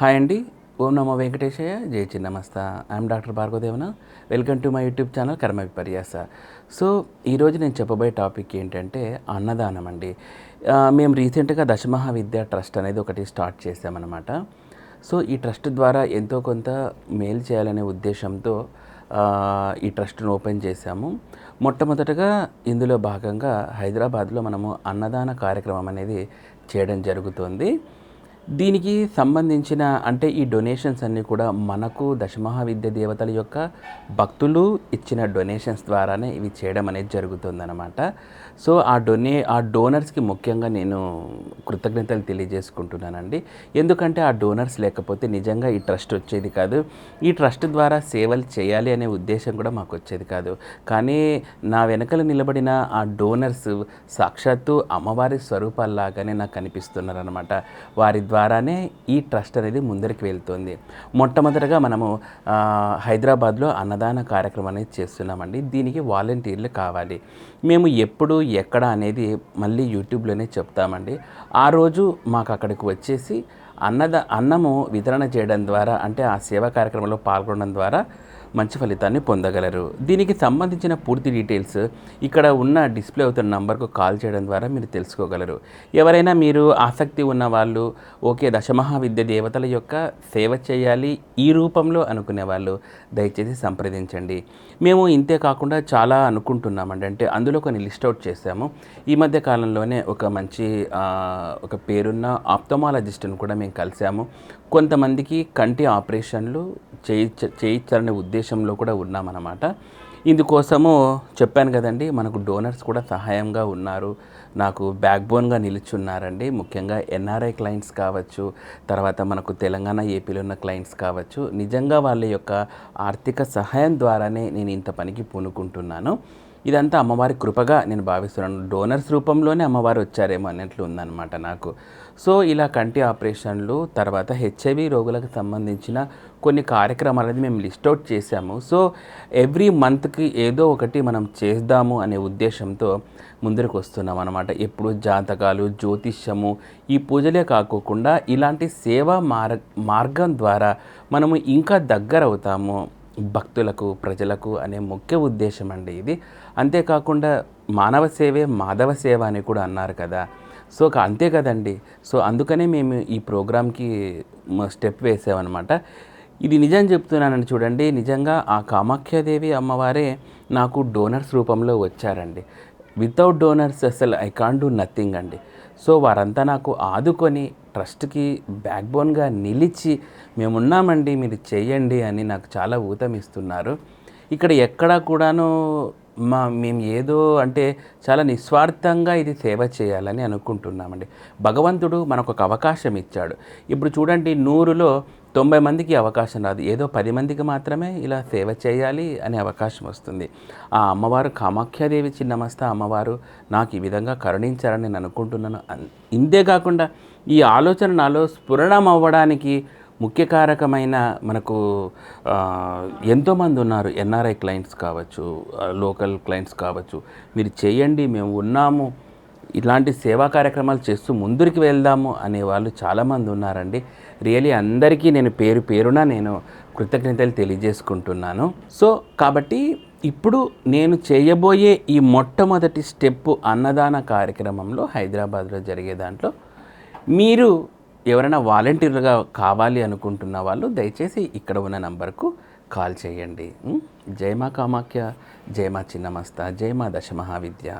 Hi అండి. ఓం నమో వెంకటేశయ్య. జై Chinnamasta. I'm doctor Bhargavadevana. Welcome to my YouTube channel Karma Viparyasa. So ఈరోజు నేను చెప్పబోయే టాపిక్ ఏంటంటే అన్నదానం అండి. మేము రీసెంట్గా దశమహావిద్య ట్రస్ట్ అనేది ఒకటి స్టార్ట్ చేసామన్నమాట సో ఈ ట్రస్ట్ ద్వారా ఎంతో కొంత మేలు చేయాలనే ఉద్దేశంతో ఈ ట్రస్ట్ను ఓపెన్ చేశాము. మొట్టమొదటగా ఇందులో భాగంగా హైదరాబాద్లో మనము అన్నదాన కార్యక్రమం అనేది చేయడం జరుగుతుంది. దీనికి సంబంధించిన అంటే ఈ డొనేషన్స్ అన్నీ కూడా మనకు దశమహావిద్య దేవతల యొక్క భక్తులు ఇచ్చిన డొనేషన్స్ ద్వారానే ఇవి చేయడం అనేది జరుగుతుందన్నమాట. సో ఆ డొనే ఆ డోనర్స్కి ముఖ్యంగా నేను కృతజ్ఞతలు తెలియజేసుకుంటున్నానండి. ఎందుకంటే ఆ డోనర్స్ లేకపోతే నిజంగా ఈ ట్రస్ట్ వచ్చేది కాదు. ఈ ట్రస్ట్ ద్వారా సేవలు చేయాలి అనే ఉద్దేశం కూడా మాకు వచ్చేది కాదు. కానీ నా వెనకలు నిలబడిన ఆ డోనర్స్ సాక్షాత్తు అమ్మవారి స్వరూపాల్లాగానే నాకు కనిపిస్తున్నారు అనమాట వారి ద్వారానే ఈ ట్రస్ట్ అనేది ముందరికి వెళ్తుంది. మొట్టమొదటగా మనము హైదరాబాద్లో అన్నదాన కార్యక్రమం అనేది చేస్తున్నామండి. దీనికి వాలంటీర్లు కావాలి. మేము ఎప్పుడు ఎక్కడ అనేది మళ్ళీ యూట్యూబ్లోనే చెప్తామండి. ఆ రోజు మాకు అక్కడికి వచ్చేసి అన్నద అన్నము వితరణ చేయడం ద్వారా అంటే ఆ సేవా కార్యక్రమంలో పాల్గొనడం ద్వారా మంచి ఫలితాన్ని పొందగలరు. దీనికి సంబంధించిన పూర్తి డీటెయిల్స్ ఇక్కడ ఉన్న డిస్ప్లే అవుతున్న నంబర్కు కాల్ చేయడం ద్వారా మీరు తెలుసుకోగలరు. ఎవరైనా మీరు ఆసక్తి ఉన్న వాళ్ళు ఓకే దశమహావిద్య దేవతల యొక్క సేవ చేయాలి ఈ రూపంలో అనుకునే వాళ్ళు దయచేసి సంప్రదించండి. మేము ఇంతే కాకుండా చాలా అనుకుంటున్నామండి. అంటే అందులో కొన్ని లిస్ట్ అవుట్ చేసాము ఈ మధ్య కాలంలోనే ఒక మంచి ఒక పేరున్న ఆప్తమాలజిస్ట్ని కూడా మేము కలిసాము కొంతమందికి కంటి ఆపరేషన్లు చేయించ చేయించాలనే ఉద్దేశంలో కూడా ఉన్నామన్నమాట. ఇందుకోసము చెప్పాను కదండి మనకు డోనర్స్ కూడా సహాయంగా ఉన్నారు. నాకు బ్యాక్ బోన్గా నిలుచున్నారండి. ముఖ్యంగా ఎన్ఆర్ఐ క్లయింట్స్ కావచ్చు తర్వాత మనకు తెలంగాణ ఏపీలో ఉన్న క్లయింట్స్ కావచ్చు. నిజంగా వాళ్ళ యొక్క ఆర్థిక సహాయం ద్వారానే నేను ఇంత పనికి పూనుకుంటున్నాను. ఇదంతా అమ్మవారి కృపగా నేను భావిస్తున్నాను. డోనర్స్ రూపంలోనే అమ్మవారు వచ్చారేమో అన్నట్లు ఉందన్నమాట నాకు. సో ఇలా కంటి ఆపరేషన్లు తర్వాత హెచ్ఐవి రోగులకు సంబంధించిన కొన్ని కార్యక్రమాలు అనేది మేము లిస్ట్ అవుట్ చేశాము. సో ఎవ్రీ మంత్కి ఏదో ఒకటి మనం చేద్దాము అనే ఉద్దేశంతో ముందరకు వస్తున్నాం అనమాట ఎప్పుడు జాతకాలు జ్యోతిష్యము ఈ పూజలే కాకోకుండా ఇలాంటి సేవా మార్ మార్గం ద్వారా మనము ఇంకా దగ్గర అవుతాము భక్తులకు ప్రజలకు అనే ముఖ్య ఉద్దేశం అండి ఇది. అంతేకాకుండా మానవ సేవే మాధవ సేవ అని కూడా అన్నారు కదా. సో అంతే కదండి. సో అందుకనే మేము ఈ ప్రోగ్రామ్కి స్టెప్ వేసామన్నమాట. ఇది నిజం చెప్తున్నానని చూడండి. నిజంగా ఆ కామాఖ్యాదేవి అమ్మవారే నాకు డోనర్స్ రూపంలో వచ్చారండి. వితౌట్ డోనర్స్ అసలు ఐ కాంట్ డూ నథింగ్ అండి. సో వారంతా నాకు ఆదుకొని ట్రస్ట్కి బ్యాక్ బోన్గా నిలిచి మేమున్నామండి మీరు చేయండి అని నాకు చాలా ఊతమిస్తున్నారు. ఇక్కడ ఎక్కడా కూడాను మా మేము ఏదో అంటే చాలా నిస్వార్థంగా ఇది సేవ చేయాలని అనుకుంటున్నామండి. భగవంతుడు మనకు ఒక అవకాశం ఇచ్చాడు. ఇప్పుడు చూడండి నూరులో తొంభై మందికి అవకాశం రాదు. ఏదో పది మందికి మాత్రమే ఇలా సేవ చేయాలి అనే అవకాశం వస్తుంది. ఆ అమ్మవారు కామాఖ్యాదేవి చిన్నమస్త అమ్మవారు నాకు ఈ విధంగా కరుణించారని నేను అనుకుంటున్నాను. అన్- ఇంతే కాకుండా ఈ ఆలోచన నాలో స్ఫురణం అవ్వడానికి ముఖ్య కారకమైన మనకు ఎంతోమంది ఉన్నారు. ఎన్ఆర్ఐ క్లయింట్స్ కావచ్చు లోకల్ క్లయింట్స్ కావచ్చు. మీరు చేయండి మేము ఉన్నాము. ఇలాంటి సేవా కార్యక్రమాలు చేస్తూ ముందుకు వెళ్దాము అనే వాళ్ళు చాలామంది ఉన్నారండి. రియలీ అందరికీ నేను పేరు పేరున నేను కృతజ్ఞతలు తెలియజేసుకుంటున్నాను. సో కాబట్టి ఇప్పుడు నేను చేయబోయే ఈ మొట్టమొదటి స్టెప్ అన్నదాన కార్యక్రమంలో హైదరాబాద్లో జరిగే దాంట్లో మీరు ఎవరైనా వాలంటీర్గా కావాలి అనుకుంటున్న వాళ్ళు దయచేసి ఇక్కడ ఉన్న నంబర్కు కాల్ చేయండి. జయమా కామాఖ్య జయమా చిన్నమస్త జయమా దశ మహావిద్య